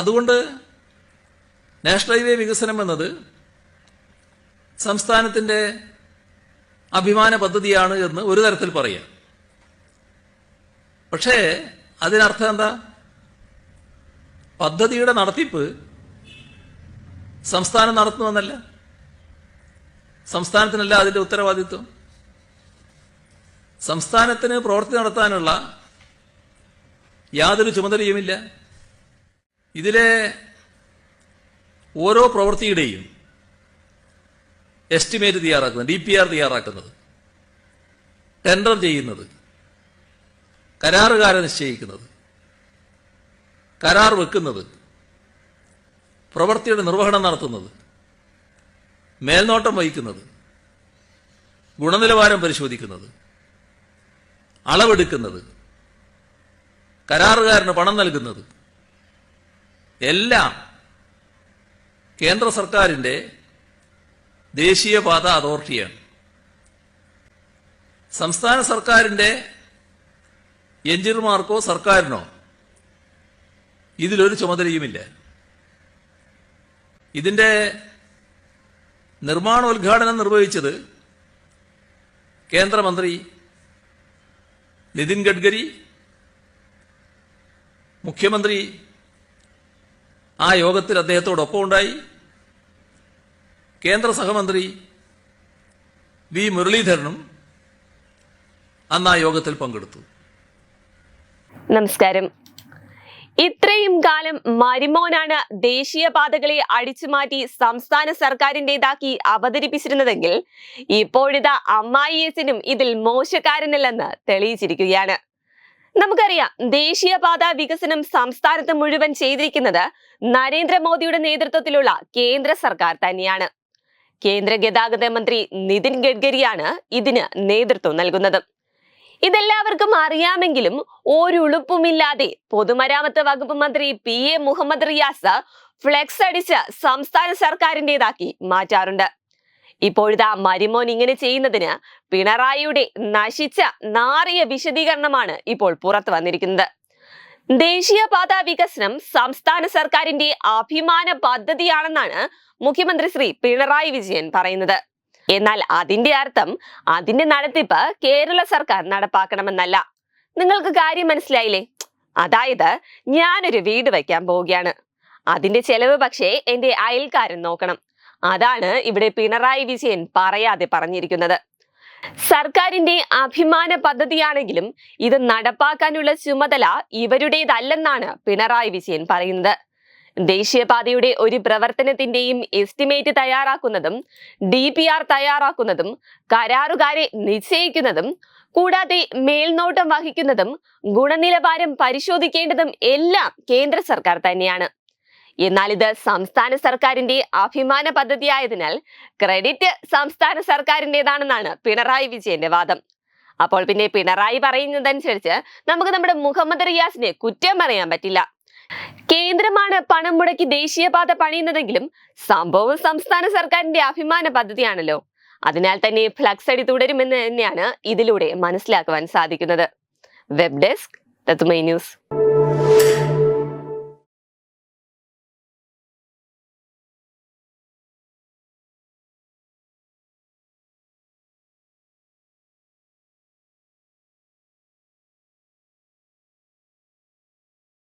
അതുകൊണ്ട് national highway വികസനം എന്നത് സംസ്ഥാനത്തിന്റെ അഭിമാന പദ്ധതിയാണ് എന്ന് ഒരു തരത്തിൽ പറയാം. പക്ഷേ അതിനർത്ഥം എന്താ? പദ്ധതിയുടെ നടത്തിപ്പ് സംസ്ഥാനം നടത്തുമെന്നല്ല സംസ്ഥാനത്തിനല്ല അതിന്റെ ഉത്തരവാദിത്വം. സംസ്ഥാനത്തിന് പ്രവൃത്തി നടത്താനുള്ള യാതൊരു ചുമതലയുമില്ല. ഇതിലെ ഓരോ പ്രവൃത്തിയുടെയും എസ്റ്റിമേറ്റ് തയ്യാറാക്കുന്നത് ഡി പി ആർ തയ്യാറാക്കുന്നത് ടെൻഡർ ചെയ്യുന്നത് കരാറുകാരെ നിശ്ചയിക്കുന്നത് കരാർ വെക്കുന്നത് പ്രവൃത്തിയുടെ നിർവഹണം നടത്തുന്നത് മേൽനോട്ടം വഹിക്കുന്നത് ഗുണനിലവാരം പരിശോധിക്കുന്നത് അളവെടുക്കുന്നത് കരാറുകാരന് പണം നൽകുന്നത് എല്ലാം കേന്ദ്ര സർക്കാരിന്റെ ദേശീയപാത അതോറിറ്റിയാണ്. സംസ്ഥാന സർക്കാരിന്റെ എഞ്ചിനീയർമാർക്കോ സർക്കാരിനോ ഇതിലൊരു ചുമതലയുമില്ല. ഇതിന്റെ നിർമ്മാണോദ്ഘാടനം നിർവഹിച്ചത് കേന്ദ്രമന്ത്രി നിതിൻ ഗഡ്കരി മുഖ്യമന്ത്രി ആ യോഗത്തിൽ അദ്ദേഹത്തോടൊപ്പം ഉണ്ടായി. കേന്ദ്ര സഹമന്ത്രി വി മുരളീധരനും അന്ന് ആ യോഗത്തിൽ പങ്കെടുത്തു. നമസ്കാരം. ഇത്രയും കാലം മരിമോനാണ് ദേശീയപാതകളെ അടിച്ചുമാറ്റി സംസ്ഥാന സർക്കാരിന്റെതാക്കി അവതരിപ്പിച്ചിരുന്നതെങ്കിൽ ഇപ്പോഴിതാ അമ്മായിയച്ചനും ഇതിൽ മോശക്കാരനല്ലെന്ന് തെളിയിച്ചിരിക്കുകയാണ്. നമുക്കറിയാം ദേശീയപാത വികസനം സംസ്ഥാനത്ത് മുഴുവൻ ചെയ്തിരിക്കുന്നത് നരേന്ദ്രമോദിയുടെ നേതൃത്വത്തിലുള്ള കേന്ദ്ര സർക്കാർ തന്നെയാണ്. കേന്ദ്ര ഗതാഗത മന്ത്രി നിതിൻ ഗഡ്കരിയാണ് ഇതിന് നേതൃത്വം നൽകുന്നത്. ഇതെല്ലാവർക്കും അറിയാമെങ്കിലും ഒരുളുപ്പുമില്ലാതെ പൊതുമരാമത്ത് വകുപ്പ് മന്ത്രി P A Muhammad Riyas flex അടിച്ച് സംസ്ഥാന സർക്കാരിന്റെതാക്കി മാറ്റാറുണ്ട്. ഇപ്പോഴത്തെ ആ മരിമോൻ ഇങ്ങനെ ചെയ്യുന്നതിന് പിണറായിയുടെ നശിച്ച നാറിയ വിശദീകരണമാണ് ഇപ്പോൾ പുറത്തു വന്നിരിക്കുന്നത്. ദേശീയപാത വികസനം സംസ്ഥാന സർക്കാരിന്റെ അഭിമാന പദ്ധതിയാണെന്നാണ് മുഖ്യമന്ത്രി ശ്രീ പിണറായി വിജയൻ പറയുന്നത്. എന്നാൽ അതിന്റെ അർത്ഥം അതിന്റെ നടത്തിപ്പ് കേരള സർക്കാർ നടപ്പാക്കണമെന്നല്ല. നിങ്ങൾക്ക് കാര്യം മനസ്സിലായില്ലേ? അതായത് ഞാനൊരു വീട് വയ്ക്കാൻ പോവുകയാണ്. അതിന്റെ ചെലവ് പക്ഷേ എന്റെ അയൽക്കാരൻ നോക്കണം. അതാണ് ഇവിടെ പിണറായി വിജയൻ പറയാതെ പറഞ്ഞിരിക്കുന്നത്. സർക്കാരിന്റെ അഭിമാന പദ്ധതിയാണെങ്കിലും ഇത് നടപ്പാക്കാനുള്ള ചുമതല ഇവരുടേതല്ലെന്നാണ് പിണറായി വിജയൻ പറയുന്നത്. ദേശീയപാതയുടെ ഒരു പ്രവർത്തനത്തിന്റെയും എസ്റ്റിമേറ്റ് തയ്യാറാക്കുന്നതും ഡി പി ആർ തയ്യാറാക്കുന്നതും കരാറുകാരെ നിശ്ചയിക്കുന്നതും കൂടാതെ മേൽനോട്ടം വഹിക്കുന്നതും ഗുണനിലവാരം പരിശോധിക്കേണ്ടതും എല്ലാം കേന്ദ്ര സർക്കാർ തന്നെയാണ്. എന്നാൽ ഇത് സംസ്ഥാന സർക്കാരിന്റെ അഭിമാന പദ്ധതിയായതിനാൽ ക്രെഡിറ്റ് സംസ്ഥാന സർക്കാരിന്റെതാണെന്നാണ് പിണറായി വിജയന്റെ വാദം. അപ്പോൾ പിന്നെ പിണറായി പറയുന്നതനുസരിച്ച് നമുക്ക് നമ്മുടെ മുഹമ്മദ് റിയാസിനെ കുറ്റം പറയാൻ പറ്റില്ല. കേന്ദ്രമാണ് പണം മുടക്കി ദേശീയപാത പണിയുന്നതെങ്കിലും സംഭവം സംസ്ഥാന സർക്കാരിന്റെ അഭിമാന പദ്ധതിയാണല്ലോ. അതിനാൽ തന്നെ ഫ്ലക്സ് അടി തുടരുമെന്ന് തന്നെയാണ് ഇതിലൂടെ മനസ്സിലാക്കുവാൻ സാധിക്കുന്നത്. വെബ് ഡെസ്ക് തത്തുമൈ ന്യൂസ്